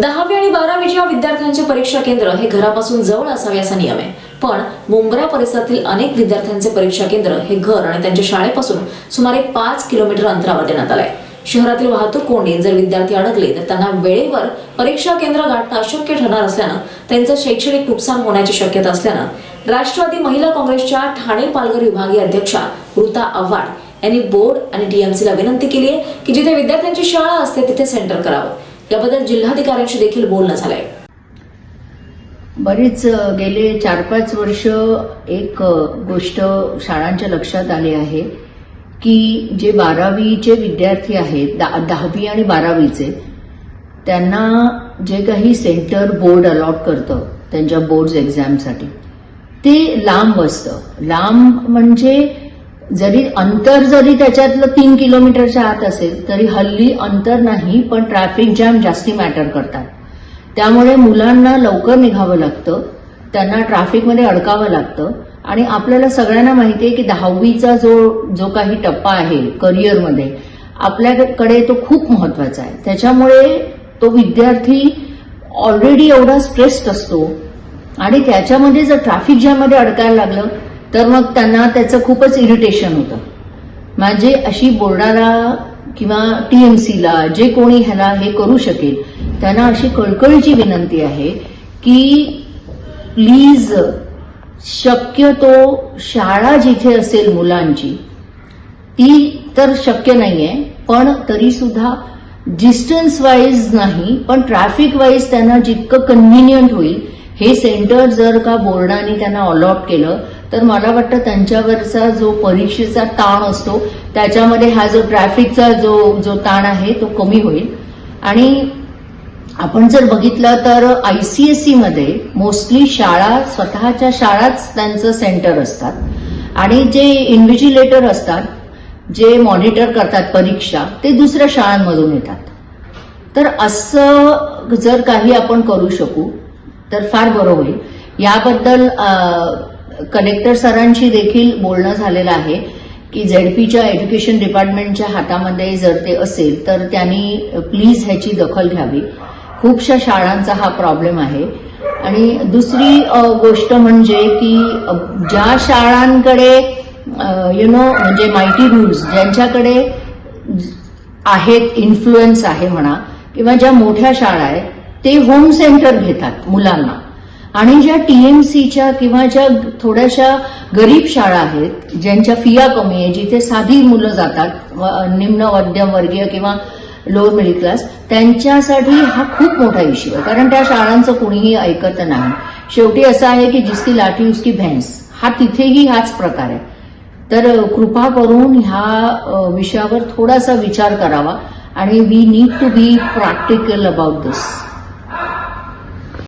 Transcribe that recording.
दहावी आणि बारावीच्या विद्यार्थ्यांचे परीक्षा केंद्र हे घरापासून जवळ असावे असा नियम आहे. पण मुंब्रा परिसरातील अनेक विद्यार्थ्यांचे परीक्षा केंद्र हे घर आणि त्यांच्या शाळेपासून सुमारे पाच किलोमीटर अंतरावर देण्यात आलंय. शहरातील वाहतूक कोंडीत जर विद्यार्थी अडकले तर त्यांना वेळेवर परीक्षा केंद्र गाठणं अशक्य ठरणार असल्यानं त्यांचं शैक्षणिक नुकसान होण्याची शक्यता असल्यानं राष्ट्रवादी महिला काँग्रेसच्या ठाणे पालघर विभागीय अध्यक्षा ऋता आव्हाड यांनी बोर्ड आणि डीएमसीला विनंती केली आहे की जिथे विद्यार्थ्यांची शाळा असते तिथे सेंटर करावं. याबद्दल जिल्हाधिकाऱ्यांशी देखील बोलणं झालंय. बरीच गेले चार पाच वर्ष एक गोष्ट शाळांच्या लक्षात आली आहे की जे बारावीचे विद्यार्थी आहेत दा- दहावी आणि बारावीचे त्यांना जे काही सेंटर बोर्ड अलॉट करतं त्यांच्या बोर्ड एक्झामसाठी ते लांब असतं. लांब म्हणजे जरी अंतर जरी त्याच्यातलं तीन किलोमीटरच्या आत असेल तरी हल्ली अंतर नाही पण ट्रॅफिक जॅम जास्ती मॅटर करतात. त्यामुळे मुलांना लवकर निघावं लागतं त्यांना ट्रॅफिकमध्ये अडकावं लागतं आणि आपल्याला सगळ्यांना माहिती आहे की दहावीचा जो जो काही टप्पा आहे करिअरमध्ये आपल्याकडे तो खूप महत्त्वाचा आहे. त्याच्यामुळे तो विद्यार्थी ऑलरेडी एवढा स्ट्रेस्ड असतो आणि त्याच्यामध्ये जर ट्रॅफिक जॅममध्ये अडकायला लागलं तर मग त्यांना त्याचं खूपच इरिटेशन होतं. म्हणजे अशी बोर्डाला किंवा टी एम सीला जे कोणी ह्याला हे करू शकेल त्यांना अशी कळकळीची विनंती आहे की प्लीज शक्यतो शाळा जिथे असेल मुलांची ती तर शक्य नाहीये पण तरी सुद्धा डिस्टन्स वाईज नाही पण ट्रॅफिक वाईज त्यांना जितकं कन्व्हिनियंट होईल हे सेंटर जर का बोर्डाने त्यांना अलॉट केलं तर मला वाटतं त्यांच्यावरचा जो परीक्षेचा ताण असतो त्याच्यामध्ये हा जो ट्रॅफिकचा जो जो ताण आहे तो कमी होईल. आणि आपण जर बघितलं तर आयसीएसई मध्ये मोस्टली शाळा स्वतःच्या शाळाच त्यांचं सेंटर असतात. आणि जे इन्व्हिजिलेटर असतात जे मॉनिटर करतात परीक्षा ते दुसऱ्या शाळांमधून येतात. तर असं जर काही आपण करू शकू तर फार बरं होईल. याबद्दल कलेक्टर सरांशी देखील बोलणं झालेलं आहे की झेडपीच्या एज्युकेशन डिपार्टमेंटच्या हातामध्ये जर ते असेल तर त्यांनी प्लीज ह्याची दखल घ्यावी. खूपशा शाळांचा हा प्रॉब्लेम आहे. आणि दुसरी गोष्ट म्हणजे की ज्या शाळांकडे यु नो म्हणजे माहिती रूल्स ज्यांच्याकडे आहेत इन्फ्लुएन्स आहे म्हणा किंवा ज्या मोठ्या शाळा आहेत ते होम सेंटर घेतात मुलांना. आणि ज्या टीएमसीच्या किंवा ज्या थोड्याशा गरीब शाळा आहेत ज्यांच्या फिया कमी आहे जिथे साधी मुलं जातात निम्न निम्न मध्यमवर्गीय किंवा लोअर मिडल क्लास त्यांच्यासाठी हा खूप मोठा इश्यू आहे. कारण त्या शाळांचं कुणीही ऐकत नाही. शेवटी असं आहे की जिसकी लाठी उसकी भैंस हा तिथेही हाच प्रकार आहे. तर कृपा करून ह्या विषयावर थोडासा विचार करावा. आणि we need to be practical about this